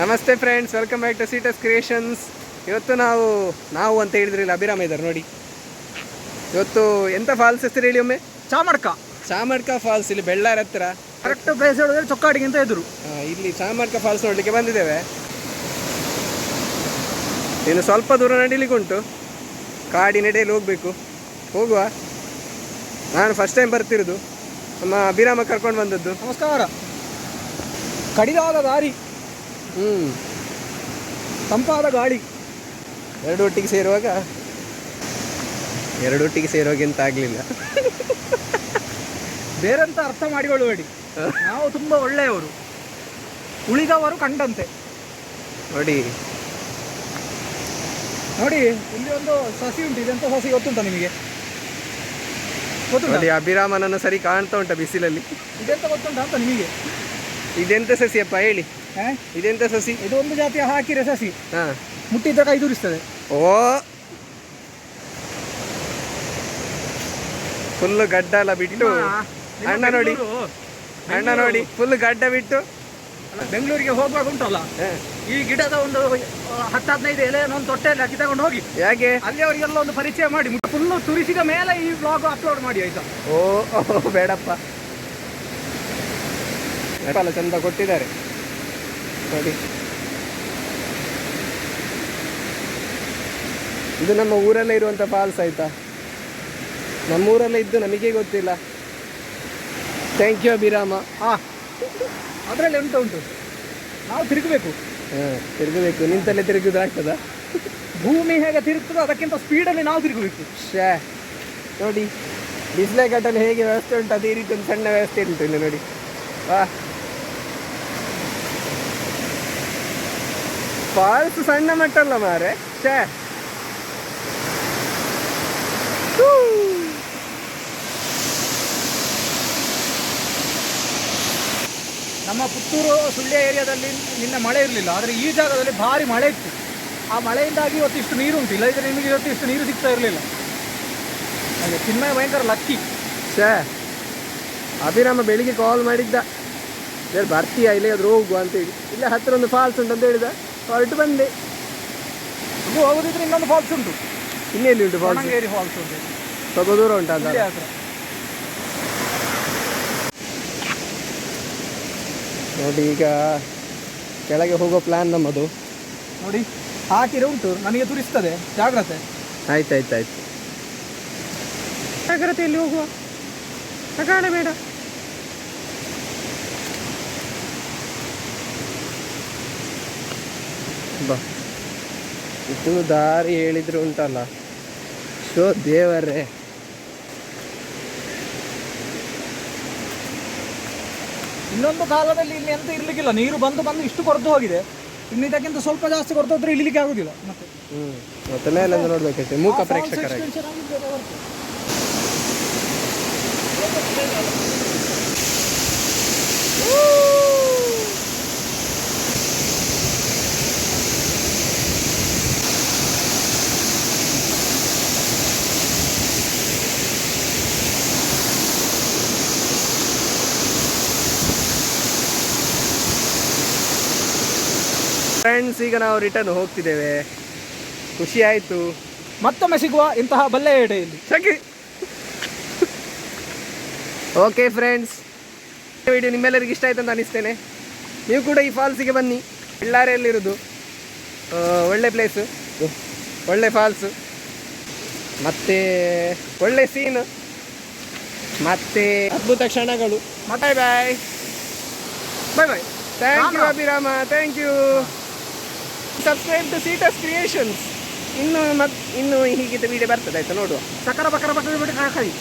ನಮಸ್ತೆ friends welcome back to Seetas creations ಇವತ್ತು ನಾವು ನಾವು ಅಂತ ಹೇಳಿದ್ರೆ ಇಲ್ಲಿ ಅಭಿರಾಮ ಇದ್ದಾರೆ ನೋಡಿ. ಇವತ್ತು ಎಂತ ಫಾಲ್ಸ್ ಹೆಸರು ಹೇಳಿ ಒಮ್ಮೆ? ಚಾಮಡ್ಕ. ಚಾಮಡ್ಕ ಫಾಲ್ಸ್ ಇಲ್ಲಿ ಬೆಳ್ಳಾರ ಹತ್ರ. ಕರೆಕ್ಟ್ ಪ್ಲೇಸ್ ಹೇಳಿದ್ರೆ ಚೊಕ್ಕಾಡಿಗಿಂತ ಎದುರು. ಆ, ಇಲ್ಲಿ ಚಾಮಡ್ಕ ಫಾಲ್ಸ್ ನೋಡಲಿಕ್ಕೆ ಬಂದಿದ್ದೇವೆ. ಇನ್ನು ಸ್ವಲ್ಪ ದೂರ ನಡೀಲಿಕ್ಕೆ ಉಂಟು. ಕಾಡಿನೆಡೆಯಲ್ಲಿ ಹೋಗಬೇಕು. ಹೋಗುವ. ನಾನು ಫಸ್ಟ್ ಟೈಮ್ ಬರ್ತಿರೋದು. ನಮ್ಮ ಅಭಿರಾಮ ಕರ್ಕೊಂಡು ಬಂದದ್ದು. ನಮಸ್ಕಾರ. ಕಡಿದಾದ ದಾರಿ. ಹ್ಞೂ ತಂಪಾದ ಗಾಳಿ. ಎರಡು ಒಟ್ಟಿಗೆ ಸೇರುವಾಗ ಎರಡು ಒಟ್ಟಿಗೆ ಸೇರುವಾಗ ಎಂತ ಆಗಲಿಲ್ಲ. ಬೇರೆಂತ ಅರ್ಥ ಮಾಡಿಕೊಳ್ಳಬೇಡಿ. ನಾವು ತುಂಬ ಒಳ್ಳೆಯವರು. ಉಳಿದವರು ಕಂಡಂತೆ. ನೋಡಿ. ನೋಡಿ ಇಲ್ಲಿ ಒಂದು ಸಸಿ ಉಂಟು ಇದೆಂತ ಸಸಿ ಗೊತ್ತುಂಟ ನಿಮಗೆ? ಗೊತ್ತುಂಟು? ಅಭಿರಾಮನನ್ನು ಸರಿ ಕಾಣ್ತಾ ಉಂಟ ಬಿಸಿಲಲ್ಲಿ. ಇದೆಂತ ಗೊತ್ತುಂಟ ಅಂತ ನಿಮಗೆ? ಇದೆಂತ ಸಸಿಯಪ್ಪ ಹೇಳಿ? ಇದೆಂತ ಸಸಿ? ಇದು ಒಂದು ಜಾತಿಯ ಹಾಕಿರೆ ಸಸಿ. ಮುಟ್ಟಿದ ಕೈ ತುರಿಸ್ತದೆ ಓ. ಫುಲ್ ಗಡ್ಡ ಎಲ್ಲ ಬಿಟ್ಟು ಅಣ್ಣ ನೋಡಿ. ಅಣ್ಣ ನೋಡಿ. ಫುಲ್ ಗಡ್ಡ ಬಿಟ್ಟು. ಬೆಂಗಳೂರಿಗೆ ಹೋಗುವಾಗ ಉಂಟಲ್ಲ? ಈ ಗಿಡದ ಒಂದು ಹತ್ತದೈದು ಎಲೆ ಒಂದು ತೊಟ್ಟೆಯಲ್ಲಿ ಹಾಕಿ ತಗೊಂಡು ಹೋಗಿ. ಯಾಕೆ? ಅಲ್ಲಿ ಅವರಿಗೆಲ್ಲ ಒಂದು ಪರಿಚಯ ಮಾಡಿ. ಫುಲ್ಲು ತುರಿಸಿದ ಮೇಲೆ ಈ ಬ್ಲಾಗ್ ಅಪ್ಲೋಡ್ ಮಾಡಿ ಆಯ್ತಾ? ಓ ಬೇಡಪ್ಪ. ಚಂದ ಕೊಟ್ಟಿದ್ದಾರೆ. ನೋಡಿ ಇದು ನಮ್ಮ ಊರಲ್ಲೇ ಇರುವಂಥ ಫಾಲ್ಸ್ ಆಯಿತಾ? ನಮ್ಮ ಊರಲ್ಲೇ ಇದ್ದು ನಮಗೆ ಗೊತ್ತಿಲ್ಲ. Thank you Abhirama. ಆ ಅದರಲ್ಲಿ ಉಂಟು ಉಂಟು? ನಾವು ತಿರುಗಬೇಕು. ಹಾಂ ತಿರುಗಬೇಕು. ನಿಂತಲ್ಲೇ ತಿರುಗಿದ್ರೆ ಆಗ್ತದಾ? ಭೂಮಿ ಹೇಗೆ ತಿರುಗ್ತದೋ ಅದಕ್ಕಿಂತ ಸ್ಪೀಡಲ್ಲಿ ನಾವು ತಿರುಗಬೇಕು. ಶೇ ನೋಡಿ ಬಿಸಿಲೆ ಘಟ್ಟಲ್ಲಿ ಹೇಗೆ ವ್ಯವಸ್ಥೆ ಉಂಟು ಅದೇ ರೀತಿ ಒಂದು ಸಣ್ಣ ವ್ಯವಸ್ಥೆ ಉಂಟು ಇಲ್ಲಿ ನೋಡಿ. ವಾ. ಫಾಲ್ಸ್ ಸಣ್ಣ ಮಟ್ಟ ಅಲ್ಲ ಮಾರೆ ಶೇ ನಮ್ಮ ಪುತ್ತೂರು ಸುಳ್ಯ ಏರಿಯಾದಲ್ಲಿ ನಿನ್ನೆ ಮಳೆ ಇರಲಿಲ್ಲ, ಆದರೆ ಈ ಜಾಗದಲ್ಲಿ ಭಾರಿ ಮಳೆ ಇತ್ತು. ಆ ಮಳೆಯಿಂದಾಗಿ ಇವತ್ತಿಷ್ಟು ನೀರು ಉಂಟು ಇಲ್ಲದಿದ್ದರೆ ನಿಮಗೆ ಇವತ್ತಿಷ್ಟು ನೀರು ಸಿಗ್ತಾ ಇರಲಿಲ್ಲ. ಹಾಗೆ ಚಿನ್ಮಯ ಭಯಂಕರ ಲಕ್ಕಿ. ಶೇ ಅಭಿರಾಮ ಬೆಳಿಗ್ಗೆ ಕಾಲ್ ಮಾಡಿದ್ದ. ಬರ್ತೀಯಾ ಇಲ್ಲೇ ಹೋಗುವ ಅಂತೇಳಿ ಇಲ್ಲ, ಹತ್ತಿರ ಒಂದು ಫಾಲ್ಸ್ ಉಂಟು ಅಂತ ಹೇಳಿದ. ಹೊರಟು ಬಂದೆ. ಅದು ಹೋಗೋದಿದ್ರೆ ಇನ್ನೊಂದು ಫಾಲ್ಸ್ ಉಂಟು. ಇನ್ನೆಲ್ಲಿ ಉಂಟು ಫಾಲ್ಸ್ ಕೊಣಂಗೇರಿ ಫಾಲ್ಸ್ ಉಂಟು. ಸ್ವಲ್ಪ ದೂರ ಉಂಟು ಅಂತ ಇಲ್ಲೇ ಹತ್ರ. ನೋಡಿ ಈಗ ಕೆಳಗೆ ಹೋಗೋ ಪ್ಲಾನ್ ನಮ್ಮದು. ನೋಡಿ ಹಾಕಿರ ಉಂಟು. ನನಗೆ ತುರಿಸ್ತದೆ. ಜಾಗ್ರತೆ. ಆಯ್ತು ಆಯ್ತು ಆಯ್ತು ಜಾಗ್ರತೆಯಲ್ಲಿ ಹೋಗುವ. ಬೇಡ. ಬಾ. ಇದು ದಾರಿ ಹೇಳಿದ್ರು ಉಂಟಲ್ಲ. ಶೋ ದೇವರೇ. ಇನ್ನೊಂದು ಕಾಲದಲ್ಲಿ ಇಲ್ಲಿ ಎಂತ ಇರ್ಲಿಕ್ಕಿಲ್ಲ. ನೀರು ಬಂದು ಬಂದು ಇಷ್ಟು ಕೊರತು ಹೋಗಿದೆ. ಇನ್ನು ಇದಕ್ಕಿಂತ ಸ್ವಲ್ಪ ಜಾಸ್ತಿ ಕೊರತು ಹೋದ್ರೆ ಇಳಿಲಿಕ್ಕೆ ಆಗುದಿಲ್ಲ. ಮತ್ತೆ ಹ್ಮ್. ಮತ್ತೆ ಮೇಲೆ ನೋಡ್ಬೇಕಷ್ಟೇ? ಮೂಕ ಪ್ರೇಕ್ಷಕರ ಪ್ರೇಕ್ಷಕರಾಗಿ. ಫ್ರೆಂಡ್ಸ್ ಈಗ ನಾವು ರಿಟರ್ನ್ ಹೋಗ್ತಿದ್ದೇವೆ. ಖುಷಿ ಆಯ್ತು. ಮತ್ತೊಮ್ಮೆ ಸಿಗುವ ಇಂತಹ ಬಲ್ಲೆ ಎಡೆಯಲ್ಲಿ ಸಖಿ. ಓಕೆ ಫ್ರೆಂಡ್ಸ್ ವಿಡಿಯೋ ನಿಮ್ಮೆಲ್ಲರಿಗೂ ಇಷ್ಟ ಆಯ್ತು ಅಂತ ಅನಿಸ್ತೇನೆ. ನೀವು ಕೂಡ ಈ ಫಾಲ್ಸಿಗೆ ಬನ್ನಿ. ಬಳ್ಳಾರಿಯಲ್ಲಿರೋದು ಒಳ್ಳೆ ಪ್ಲೇಸು ಒಳ್ಳೆ ಫಾಲ್ಸು ಮತ್ತು ಒಳ್ಳೆ ಸೀನು ಮತ್ತೆ ಅದ್ಭುತ ಕ್ಷಣಗಳು. Bye bye bye bye thank you Rama. Abhirama. Thank you subscribe to Seetas creations ಇನ್ನು ಮತ್ ಇನ್ನು ಹೀಗಿದ್ದ ವಿಡಿಯೋ ಬರ್ತದೆ ಆಯ್ತಾ ನೋಡುವ. ಸಕರ ಬಕರ ಬಕರ ಬಿಟ್ಟು ಕಾಯಿ